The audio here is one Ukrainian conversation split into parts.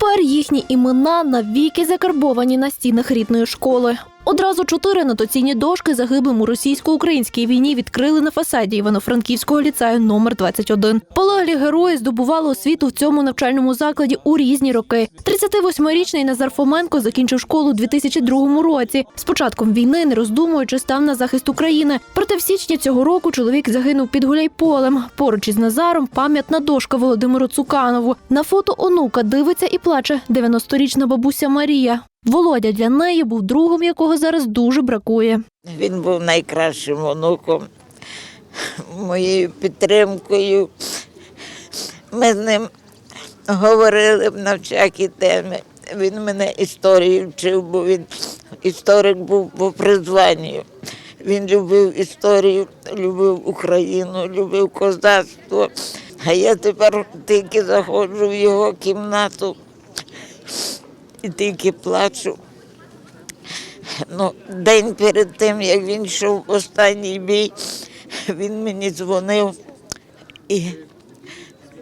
Тепер їхні імена навіки закарбовані на стінах рідної школи. Одразу чотири анотаційні дошки загиблим у російсько-українській війні відкрили на фасаді Івано-Франківського ліцею номер 21. Полеглі герої здобували освіту в цьому навчальному закладі у різні роки. 38-річний Назар Фоменко закінчив школу у 2002 році. З початком війни, не роздумуючи, став на захист України. Проте в січні цього року чоловік загинув під Гуляйполем. Поруч із Назаром пам'ятна дошка Володимиру Цуканову. На фото онука дивиться і плаче 90-річна бабуся Марія. Володя для неї був другом, якого зараз дуже бракує. Він був найкращим онуком, моєю підтримкою. Ми з ним говорили на всякі теми. Він мене історії вчив, бо він історик був по призванню. Він любив історію, любив Україну, любив козацтво. А я тепер тільки заходжу в його кімнату і тільки плачу. Ну, день перед тим, як він йшов в останній бій, він мені дзвонив і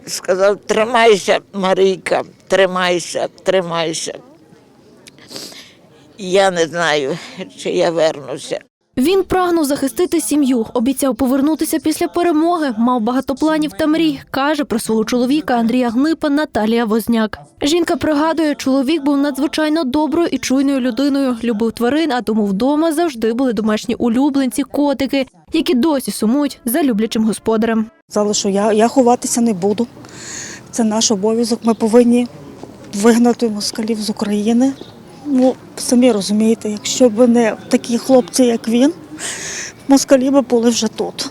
сказав: тримайся, Марійка, тримайся, тримайся. Я не знаю, чи я вернуся. Він прагнув захистити сім'ю, обіцяв повернутися після перемоги, мав багато планів та мрій, каже про свого чоловіка Андрія Гнипа Наталія Возняк. Жінка пригадує, чоловік був надзвичайно доброю і чуйною людиною, любив тварин, а тому вдома завжди були домашні улюбленці, котики, які досі сумують за люблячим господарем. Сказали, я, я ховатися не буду. Це наш обов'язок. Ми повинні вигнати москалів з України. Ну, самі розумієте, якщо б не такі хлопці, як він, москалі б були вже тут.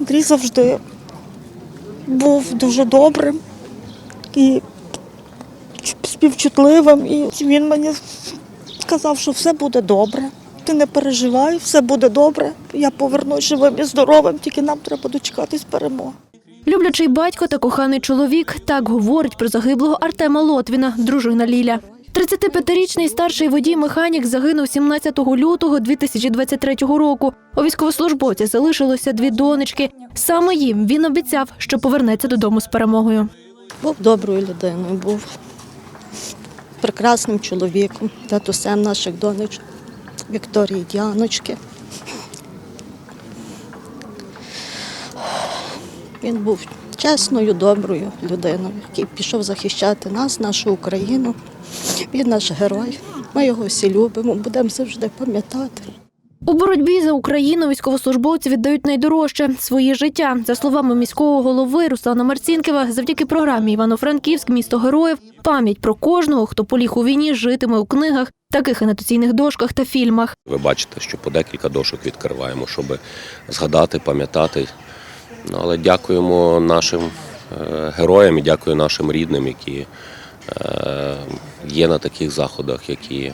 Андрій завжди був дуже добрим і співчутливим. І він мені сказав, що все буде добре. Ти не переживай, все буде добре. Я повернусь живим і здоровим, тільки нам треба дочекатись перемоги. Люблячий батько та коханий чоловік так говорить про загиблого Артема Лотвіна, дружина Ліля. 35-річний старший водій-механік загинув 17 лютого 2023 року. У військовослужбовця залишилося дві донечки. Саме їм він обіцяв, що повернеться додому з перемогою. Був доброю людиною, був прекрасним чоловіком, татусем наших донечок Вікторії Діаночки. Він був чесною, доброю людиною, який пішов захищати нас, нашу Україну. Він наш герой. Ми його всі любимо, будемо завжди пам'ятати. У боротьбі за Україну військовослужбовці віддають найдорожче своє життя. За словами міського голови Руслана Марцінківа, завдяки програмі Івано-Франківськ місто героїв пам'ять про кожного, хто поліг у війні, житиме у книгах, таких анотаційних дошках та фільмах. Ви бачите, що по декілька дошок відкриваємо, щоб згадати, пам'ятати. Ну, але дякуємо нашим е, героям і дякую нашим рідним, які є на таких заходах, які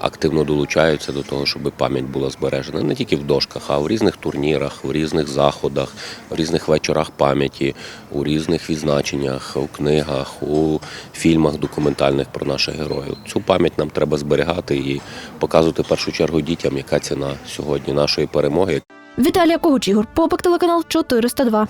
активно долучаються до того, щоб пам'ять була збережена не тільки в дошках, а в різних турнірах, в різних заходах, в різних вечорах пам'яті, у різних відзначеннях, у книгах, у фільмах документальних про наших героїв. Цю пам'ять нам треба зберігати і показувати в першу чергу дітям, яка ціна сьогодні нашої перемоги. Віталія Когуч, Ігор Попик, телеканал 402.